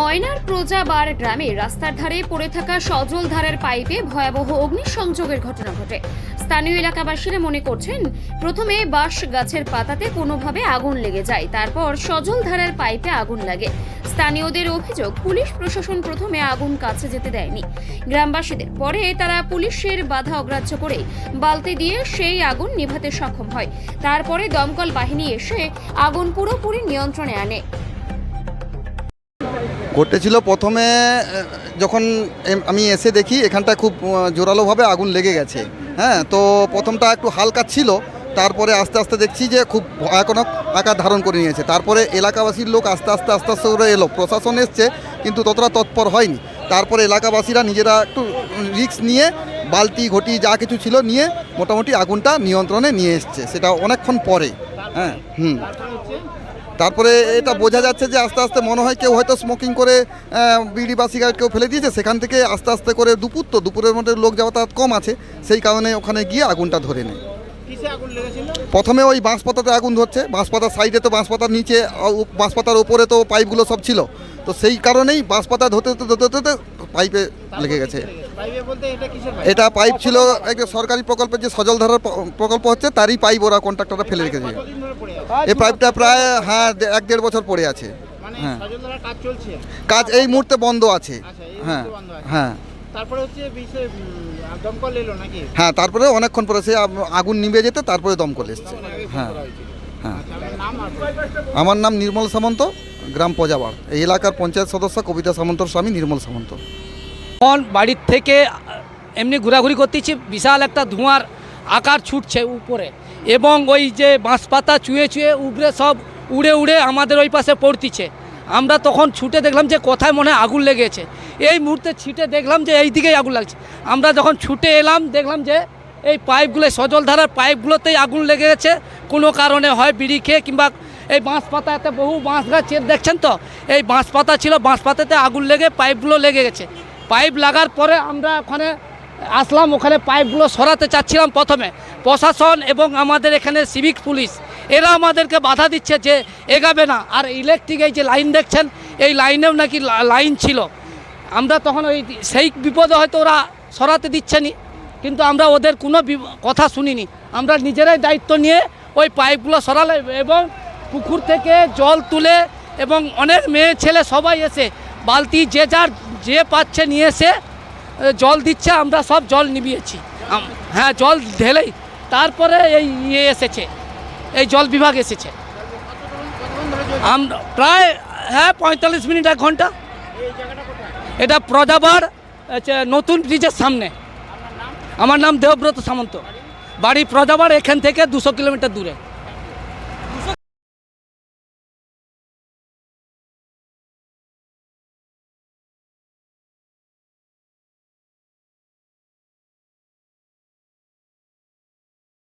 ময়নার প্রজাবার গ্রামে রাস্তার ধারে পড়ে থাকা সজল ধারের পাইপে ভয়াবহ অগ্নিসংযোগের ঘটনা ঘটে। স্থানীয় এলাকাবাসীরা মনে করছেন, প্রথমে বাঁশ গাছের পাতাতে কোনোভাবে আগুন লেগে যায়, তারপর সজল ধারের পাইপে আগুন লাগে। স্থানীয়দের অভিযোগ, পুলিশ প্রশাসন প্রথমে আগুন কাছে যেতে দেয়নি। গ্রামবাসীদের পরে তারা পুলিশের বাধা অগ্রাহ্য করে বালতি দিয়ে সেই আগুন নিভাতে সক্ষম হয়। তারপরে দমকল বাহিনী এসে আগুন পুরোপুরি নিয়ন্ত্রণে আনে। ঘটেছিল প্রথমে যখন আমি এসে দেখি এখানটা খুব জোরালোভাবে আগুন লেগে গেছে। হ্যাঁ তো প্রথমটা একটু হালকা ছিল, তারপরে আস্তে আস্তে দেখছি যে খুব ভয়ানক আকার ধারণ করে নিয়েছে। তারপরে এলাকাবাসীর লোক আস্তে আস্তে আস্তে আস্তে করে এলো। প্রশাসন এসছে, কিন্তু ততটা তৎপর হয়নি। তারপরে এলাকাবাসীরা নিজেরা একটু রিস্ক নিয়ে, বালতি, ঘটি, যা কিছু ছিল নিয়ে মোটামুটি আগুনটা নিয়ন্ত্রণে নিয়ে এসছে। সেটা অনেকক্ষণ পরে। হ্যাঁ হুম। তারপরে এটা বোঝা যাচ্ছে যে আস্তে আস্তে মনে হয় কেউ হয়তো স্মোকিং করে বিড়ি বা সিগারেট কেউ ফেলে দিয়েছে। সেখান থেকে আস্তে আস্তে করে দুপুর তো দুপুরের মধ্যে লোক যাতায়াত কম আছে। সেই কারণে ওখানে গিয়ে আগুনটা ধরে নেয়। প্রথমে ওই বাঁশপাতাতে আগুন ধরছে। বাঁশপাতার সাইডে তো বাঁশপাতার নিচে বাঁশপাতার ওপরে তো পাইপগুলো সব ছিল। তো সেই কারণেই বাঁশপাতা ধরতে ধরতে ধরতে পাইপে লেগে গেছে? এটা পাইপ? ছিল একটা সরকারি প্রকল্পের যে সজল ধারার প্রকল্প হচ্ছে তারই পাইপ ওরা কন্ট্রাক্টররা ফেলে রেখেছে। এই পাইপটা প্রায় হ্যাঁ এক দেড় বছর পড়ে আছে। মানে হ্যাঁ। কাজ এই মুহূর্তে বন্ধ আছে। আচ্ছা হ্যাঁ মুহূর্তে বন্ধ আছে। হ্যাঁ। তারপরে হচ্ছে দমকল এলো নাকি? হ্যাঁ তারপরে অনেকক্ষণ পরে সে আগুন নিভে যেতে তারপরে দমকল এসছে। হ্যাঁ হ্যাঁ। আচ্ছা? আমার নাম নির্মল সামন্ত গ্রাম প্রজাবার এই এলাকার পঞ্চায়েত সদস্য কবিতা সামন্তর স্বামী নির্মল সামন্ত। তখন বাড়ির থেকে, এমনি ঘোরাঘুরি করতেছি, বিশাল একটা ধোঁয়ার আকার ছুটছে উপরে। এবং ওই যে বাঁশপাতা চুয়ে চুয়ে উপরে সব উড়ে উড়ে আমাদের ওই পাশে পড়তিছে। আমরা তখন ছুটে দেখলাম যে কোথায় মনে আগুন লেগেছে। এই মুহূর্তে ছিটে দেখলাম যে এই দিকেই আগুন লাগছে। আমরা যখন ছুটে এলাম, দেখলাম যে এই পাইপগুলো সজল ধারার পাইপগুলোতেই আগুন লেগে গেছে। কোনো কারণে হয় বিড়ি খেয়ে কিংবা এই বাঁশ পাতা এতে বহু বাঁশ গাছ দেখছেন তো? এই বাঁশ পাতা ছিল বাঁশ পাতাতে আগুন লেগে পাইপগুলো লেগে গেছে। পাইপ লাগার পরে আমরা ওখানে আসলাম, ওখানে পাইপগুলো সরাতে চাচ্ছিলাম প্রথমে। প্রশাসন এবং আমাদের এখানে সিভিক পুলিশ এরা আমাদেরকে বাধা দিচ্ছে যে এগাবে না। আর ইলেকট্রিক এই যে লাইন দেখছেন, এই লাইনেও নাকি লাইন ছিল। আমরা তখন ওই সেই বিপদে হয়তো ওরা সরাতে দিচ্ছে নি, কিন্তু আমরা ওদের কোনো কথা শুনিনি। আমরা নিজেরাই দায়িত্ব নিয়ে ওই পাইপগুলো সরালে এবং পুকুর থেকে জল তুলে এবং অনেক মেয়ে ছেলে সবাই এসে, বালতি যে যার যে পাচ্ছে নিয়ে এসে জল দিচ্ছে আমরা সব জল নিবিয়েছি হ্যাঁ জল ঢেলেই তারপরে এই ইয়ে এসেছে এই জল বিভাগ এসেছে। আমরা প্রায় হ্যাঁ পঁয়তাল্লিশ মিনিট এক ঘণ্টা। এটা প্রজাবার নতুন ব্রিজের সামনে। আমার নাম দেবব্রত সামন্ত। বাড়ি প্রজাবার এখান থেকে দুশো কিলোমিটার দূরে।